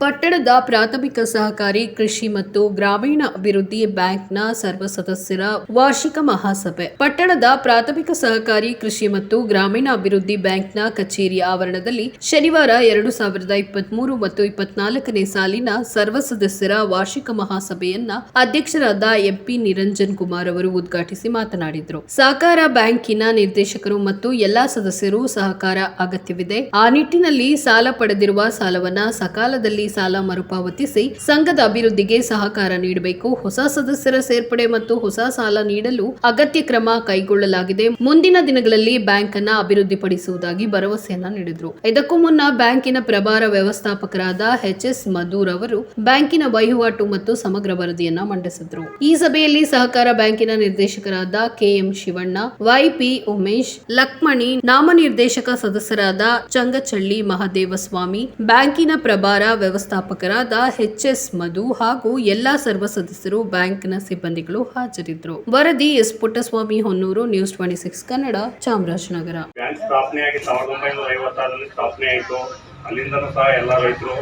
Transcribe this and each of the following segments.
ಪಟ್ಟಣದ ಪ್ರಾಥಮಿಕ ಸಹಕಾರಿ ಕೃಷಿ ಮತ್ತು ಗ್ರಾಮೀಣ ಅಭಿವೃದ್ಧಿ ಬ್ಯಾಂಕ್ನ ಸರ್ವ ಸದಸ್ಯರ ವಾರ್ಷಿಕ ಮಹಾಸಭೆ. ಪಟ್ಟಣದ ಪ್ರಾಥಮಿಕ ಸಹಕಾರಿ ಕೃಷಿ ಮತ್ತು ಗ್ರಾಮೀಣ ಅಭಿವೃದ್ಧಿ ಬ್ಯಾಂಕ್ನ ಕಚೇರಿ ಆವರಣದಲ್ಲಿ ಶನಿವಾರ ಎರಡು ಸಾವಿರದ ಇಪ್ಪತ್ಮೂರು ಮತ್ತು ಇಪ್ಪತ್ನಾಲ್ಕನೇ ಸಾಲಿನ ಸರ್ವ ಸದಸ್ಯರ ವಾರ್ಷಿಕ ಮಹಾಸಭೆಯನ್ನ ಅಧ್ಯಕ್ಷರಾದ ಎಂಪಿ ನಿರಂಜನ್ ಕುಮಾರ್ ಅವರು ಉದ್ಘಾಟಿಸಿ ಮಾತನಾಡಿದರು. ಸಹಕಾರ ಬ್ಯಾಂಕಿನ ನಿರ್ದೇಶಕರು ಮತ್ತು ಎಲ್ಲಾ ಸದಸ್ಯರು ಸಹಕಾರ ಅಗತ್ಯವಿದೆ. ಆ ನಿಟ್ಟಿನಲ್ಲಿ ಸಾಲ ಪಡೆದಿರುವ ಸಾಲವನ್ನ ಸಕಾಲದಲ್ಲಿ ಸಾಲ ಮರುಪಾವತಿಸಿ ಸಂಘದ ಅಭಿವೃದ್ಧಿಗೆ ಸಹಕಾರ ನೀಡಬೇಕು. ಹೊಸ ಸದಸ್ಯರ ಸೇರ್ಪಡೆ ಮತ್ತು ಹೊಸ ಸಾಲ ನೀಡಲು ಅಗತ್ಯ ಕ್ರಮ ಕೈಗೊಳ್ಳಲಾಗಿದೆ. ಮುಂದಿನ ದಿನಗಳಲ್ಲಿ ಬ್ಯಾಂಕ್ ಅನ್ನ ಅಭಿವೃದ್ಧಿಪಡಿಸುವುದಾಗಿ ಭರವಸೆಯನ್ನ ನೀಡಿದರು. ಇದಕ್ಕೂ ಮುನ್ನ ಬ್ಯಾಂಕಿನ ಪ್ರಭಾರ ವ್ಯವಸ್ಥಾಪಕರಾದ ಎಚ್ ಎಸ್ ಮಧೂರ್ ಅವರು ಬ್ಯಾಂಕಿನ ವಹಿವಾಟು ಮತ್ತು ಸಮಗ್ರ ವರದಿಯನ್ನ ಮಂಡಿಸಿದ್ರು. ಈ ಸಭೆಯಲ್ಲಿ ಸಹಕಾರ ಬ್ಯಾಂಕಿನ ನಿರ್ದೇಶಕರಾದ K M Shivanna Y P Umesh Lakmani ನಾಮನಿರ್ದೇಶಕ ಸದಸ್ಯರಾದ ಚಂಗಚಳ್ಳಿ ಮಹದೇವಸ್ವಾಮಿ, ಬ್ಯಾಂಕಿನ ಪ್ರಭಾರ ವ್ಯವಸ್ಥಾಪಕರಾದ ಎಚ್ ಎಸ್ ಮಧು ಹಾಗೂ ಎಲ್ಲಾ ಸರ್ವ ಸದಸ್ಯರು ಬ್ಯಾಂಕ್ನ ಸಿಬ್ಬಂದಿಗಳು ಹಾಜರಿದ್ದರು. ವರದಿ S Puttaswamy Honnur, news twenty six Kannada, Chamarajanagar. Bank ಸ್ಥಾಪನೆಯಾಗಿ ಒಂಬೈನೂರ ಸ್ಥಾಪನೆ ಆಯಿತು. ಅಲ್ಲಿಂದಲೂ ಸಹ ಎಲ್ಲ ರೈತರು,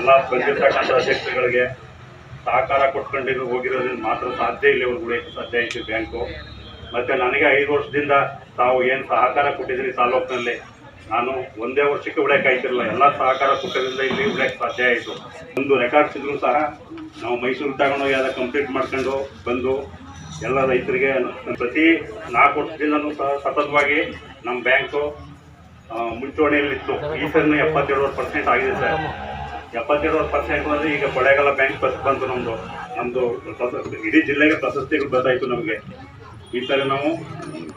ಎಲ್ಲ ಸಹಕಾರ ಕೊಟ್ಕೊಂಡಿರೋ ಹೋಗಿರೋದ್ರಿಂದ ಮಾತ್ರ ಸಾಧ್ಯ ಇಲ್ಲ ಇವ್ರಿಗೆ ಉಳಿಯಕ್ಕೆ ಸಾಧ್ಯ ಆಯಿತು ಬ್ಯಾಂಕು. ಮತ್ತು ನನಗೆ ಐದು ವರ್ಷದಿಂದ ತಾವು ಏನು ಸಹಕಾರ ಕೊಟ್ಟಿದ್ದೀರಿ ತಾಲೂಕಿನಲ್ಲಿ ನಾನು ಒಂದೇ ವರ್ಷಕ್ಕೆ ಉಳಿಯಕ್ಕೆ ಎಲ್ಲ ಸಹಕಾರ ಕೊಟ್ಟದ್ರಿಂದ ಇಲ್ಲಿ ಉಳಿಯಕ್ಕೆ ಸಾಧ್ಯ ಆಯಿತು. ಒಂದು ರೆಕಾರ್ಡ್ಸ್ ಇದ್ರೂ ಸಹ ನಾವು ಮೈಸೂರು ತಗೊಂಡೋಗಿ ಅದನ್ನು ಕಂಪ್ಲೀಟ್ ಮಾಡ್ಕೊಂಡು ಬಂದು ಎಲ್ಲ ರೈತರಿಗೆ ಪ್ರತಿ ನಾಲ್ಕು ವರ್ಷದಿಂದನೂ ಸಹ ಸತತವಾಗಿ ನಮ್ಮ ಬ್ಯಾಂಕು ಮುಂಚೂಣಿಯಲ್ಲಿತ್ತು. ಈ ಸಲ ಎಪ್ಪತ್ತೇಳುವರೆ ಪರ್ಸೆಂಟ್ ಆಗಿದೆ ಸರ್. ಎಪ್ಪತ್ತೇಳುವರೆ ಪರ್ಸೆಂಟ್ ಅಂದರೆ ಈಗ ಕೊಳೆಗಾಲ ಬ್ಯಾಂಕ್ ಬಂತು ನಮ್ಮದು ನಮ್ಮದು ಇಡೀ ಜಿಲ್ಲೆಗೆ ಪ್ರಶಸ್ತಿಗಳು ಬಂದಾಯಿತು ನಮಗೆ. ಈ ಸಲ ನಾವು,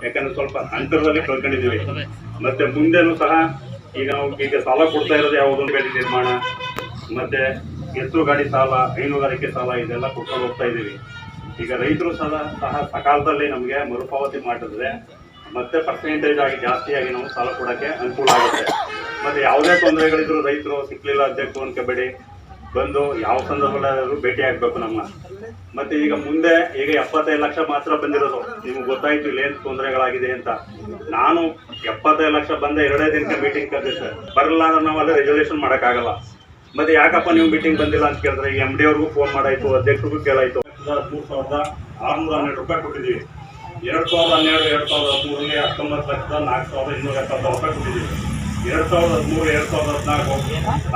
ಯಾಕಂದ್ರೆ ಸ್ವಲ್ಪ ಅಂತರದಲ್ಲಿ ಕಳ್ಕೊಂಡಿದ್ದೀವಿ. ಮತ್ತೆ ಮುಂದೆನೂ ಸಹ ಈಗ ನಾವು ಈಗ ಸಾಲ ಕೊಡ್ತಾ ಇರೋದು ಯಾವುದೊಂದು ಬೇಡಿ ನಿರ್ಮಾಣ, ಮತ್ತೆ ಎತ್ತು ಗಾಡಿ ಸಾಲ, ಹೈನುಗಾರಿಕೆ ಸಾಲ ಇದೆಲ್ಲ ಕೊಡ್ಕೊಂಡು ಹೋಗ್ತಾ ಇದ್ದೀವಿ. ಈಗ ರೈತರು ಸಹ ಸಹ ಸಕಾಲದಲ್ಲಿ ನಮಗೆ ಮರುಪಾವತಿ ಮಾಡಿದ್ರೆ ಮತ್ತೆ ಪರ್ಸೆಂಟೇಜ್ ಆಗಿ ಜಾಸ್ತಿಯಾಗಿ ನಾವು ಸಾಲ ಕೊಡೋಕ್ಕೆ ಅನುಕೂಲ ಆಗುತ್ತೆ. ಮತ್ತೆ ಯಾವುದೇ ತೊಂದರೆಗಳಿದ್ರು ರೈತರು ಸಿಕ್ಕಲಿಲ್ಲ ಅಧ್ಯಕ್ಷ ಅನ್ಕೋಬೇಡಿ. ಬಂದು ಯಾವ ಸಂದರ್ಭದಲ್ಲಾದರೂ ಭೇಟಿ ಆಗಬೇಕು ನಮ್ಮ. ಮತ್ತೆ ಈಗ ಮುಂದೆ ಈಗ ಎಪ್ಪತ್ತೈದು ಲಕ್ಷ ಮಾತ್ರ ಬಂದಿರೋದು. ನಿಮ್ಗೆ ಗೊತ್ತಾಯ್ತು ಇಲ್ಲಿ ಏನು ತೊಂದರೆಗಳಾಗಿದೆ ಅಂತ. ನಾನು ಎಪ್ಪತ್ತೈದು ಲಕ್ಷ ಬಂದ ಎರಡೇ ದಿನಕ್ಕೆ ಮೀಟಿಂಗ್ ಕರೆದೆ ಸರ್. ಬರಲ್ಲ ಅಂದ್ರೆ ನಾವು ಅಲ್ಲೇ ರೆಸಲ್ಯೂಷನ್ ಮಾಡೋಕ್ಕಾಗಲ್ಲ. ಮತ್ತೆ ಯಾಕಪ್ಪ ನೀವು ಮೀಟಿಂಗ್ ಬಂದಿಲ್ಲ ಅಂತ ಕೇಳಿದ್ರೆ ಎಂ ಡಿ ಅವ್ರಿಗೂ ಫೋನ್ ಮಾಡಾಯ್ತು ಅಧ್ಯಕ್ಷರಿಗೂ ಕೇಳಾಯ್ತು. ಮೂರು ಸಾವಿರದ ಆರುನೂರ ಹನ್ನೆರಡು ರೂಪಾಯಿ ಕೊಟ್ಟಿದ್ದೀವಿ. ಎರಡು ಸಾವಿರದ ಹನ್ನೆರಡು ಎರಡು ಸಾವಿರದ ಹದಿಮೂರರಲ್ಲಿ ಹತ್ತೊಂಬತ್ತು ಲಕ್ಷದ ನಾಲ್ಕು ಸಾವಿರದ ಇನ್ನೂರ ಎಪ್ಪತ್ತು ರೂಪಾಯಿ ಕೊಟ್ಟಿದ್ದೀವಿ. ಎರಡು ಸಾವಿರದ ಹದಿಮೂರು ಎರಡು ಸಾವಿರದ ಹದಿನಾಲ್ಕು.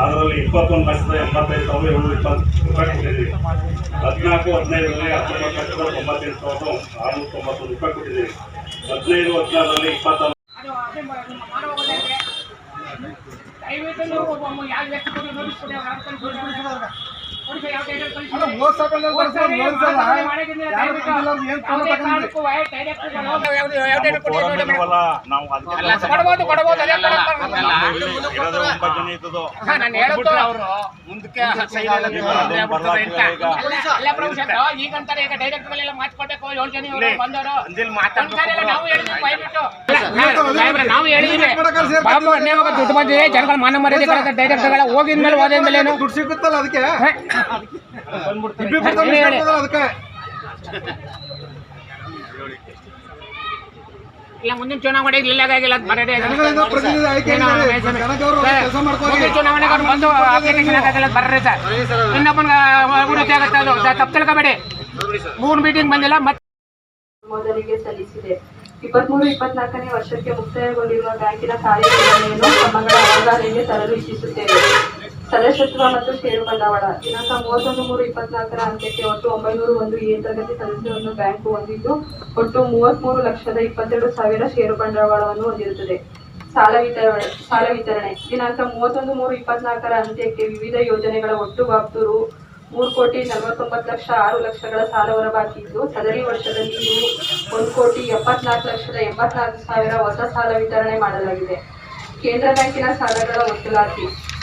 ಅದರಲ್ಲಿ ಇಪ್ಪತ್ತೊಂದು ಲಕ್ಷದ ಎಂಬತ್ತೈದು ಸಾವಿರದ ಏಳ್ನೂರ ಇಪ್ಪತ್ತು ರೂಪಾಯಿ ಕೊಟ್ಟಿದ್ದೀವಿ. ಹದಿನಾಲ್ಕು, ಹದಿನೈದರಲ್ಲಿ ಹತ್ತೊಂಬತ್ತು ಲಕ್ಷದ ತೊಂಬತ್ತೈದು ಸಾವಿರದ ಆರುನೂರ ತೊಂಬತ್ತೊಂದು ರೂಪಾಯಿ ಕೊಟ್ಟಿದ್ದೀವಿ. ಹದಿನೈದು, ಹದಿನಾರರಲ್ಲಿ ಇಪ್ಪತ್ತೊಂದು ಹೋದ್ ಈಗ. ಅಲ್ಲ, ಅಲ್ಲ ಪ್ರಭು ಸರ್, ಈಗಂತಾರೆ ಈಗ ಡೈರೆಕ್ಟ್ಗಳೆಲ್ಲ ಮಾತಾಡ್ಬೇಕು ಏಳು ಜನ ಇವ್ರು ಬಂದವರು. ಅಂದಿಲ್ ಒಂದ್ಸಾರಿ ನಾವು ಹೇಳಿದ್ವಿ ಭಯಬಿಟ್ಟು ಇಲ್ಲ, ನಾವು ಹೇಳಿದ್ವಿ. ಮಾಡಕ್ಕೆ ಸೇರ್ಕೊಂಡು ಬಾಬು ಅನ್ಯಾವಾಗ ದುಡ್ಡು ಬಂದಿದೆ ಜನಗಳ ಮಾನ ಮರ್ಯಾದೆ ಡೈರೆಕ್ಟ್ಗಳ ಹೋಗಿದ್ಮೇಲೆ ಹೋದ್ಮೇಲೆ ಏನು ದುಡ್ಡು ಸಿಗುತ್ತಲ್ಲ ಅದಕ್ಕೆ? ಅದಕ್ಕೆ ಇಲ್ಲ ಮುಂದಿನ ಚುನಾವಣೆ ಇಲ್ಲ ಆಗಿಲ್ಲ ಬರೋದೇ ಚುನಾವಣೆಗೆ ಬಂದು ಅಪ್ಲಿಕೇಶನ್ ಹಾಕಾಗಿಲ್ಲ ಬರ್ರಿ ಸರ್ ಇನ್ನೊಬ್ಬನ ಆಗುತ್ತೆ ಅದು. ತಪ್ಪು ತಿಳ್ಕೊಬೇಡಿ. ಮೂರು ಮೀಟಿಂಗ್ ಬಂದಿಲ್ಲ ಮತ್ತೆ ಮೊದಲಿಗೆ ಸಲ್ಲಿಸಿದೆ. ಇಪ್ಪತ್ಮೂರು ಇಪ್ಪತ್ನಾಲ್ಕನೇ ವರ್ಷಕ್ಕೆ ಮುಕ್ತಾಯಗೊಂಡಿರುವ ಬ್ಯಾಂಕಿನ ಕ್ರಮಗಳ ಅವಗಾಹನೆಗೆ ತರಲು ಇಚ್ಛಿಸುತ್ತೇವೆ ಸದಸ್ಯತ್ವ ಮತ್ತು ಷೇರು ಬಂಡವಾಳ ದಿನಾಂಕ ಮೂವತ್ತೊಂದು ಮೂರು ಇಪ್ಪತ್ನಾಲ್ಕರ ಅಂತ್ಯಕ್ಕೆ ಒಟ್ಟು ಒಂಬೈನೂರು ಒಂದು ಎ ತರಗತಿ ಸದಸ್ಯರನ್ನು ಬ್ಯಾಂಕು ಹೊಂದಿದ್ದು, ಒಟ್ಟು ಮೂವತ್ಮೂರು ಲಕ್ಷದ ಇಪ್ಪತ್ತೆರಡು ಸಾವಿರ ಷೇರು ಬಂಡವಾಳವನ್ನು ಹೊಂದಿರುತ್ತದೆ. ಸಾಲ ವಿತರಣೆ ಸಾಲ ವಿತರಣೆ. ದಿನಾಂಕ ಮೂವತ್ತೊಂದು ಮೂರು ಇಪ್ಪತ್ನಾಲ್ಕರ ಅಂತ್ಯಕ್ಕೆ ವಿವಿಧ ಯೋಜನೆಗಳ ಒಟ್ಟು ಬಾಬ್ತು ರು ಮೂರು ಕೋಟಿ ನಲವತ್ತೊಂಬತ್ತು ಲಕ್ಷ ಆರು ಲಕ್ಷಗಳ ಸಾಲ ಹೊರಬಾಕಿ ಇದ್ದು ಸದರಿ ವರ್ಷದಲ್ಲಿ ಇವು ಒಂದು ಕೋಟಿ ಎಪ್ಪತ್ನಾಲ್ಕು ಲಕ್ಷದ ಎಂಬತ್ನಾಲ್ಕು ಸಾವಿರ ಹೊಸ ಸಾಲ ವಿತರಣೆ ಮಾಡಲಾಗಿದೆ. ಕೇಂದ್ರ ಬ್ಯಾಂಕಿನ ಸಾಲಗಳ ವಸೂಲಾತಿ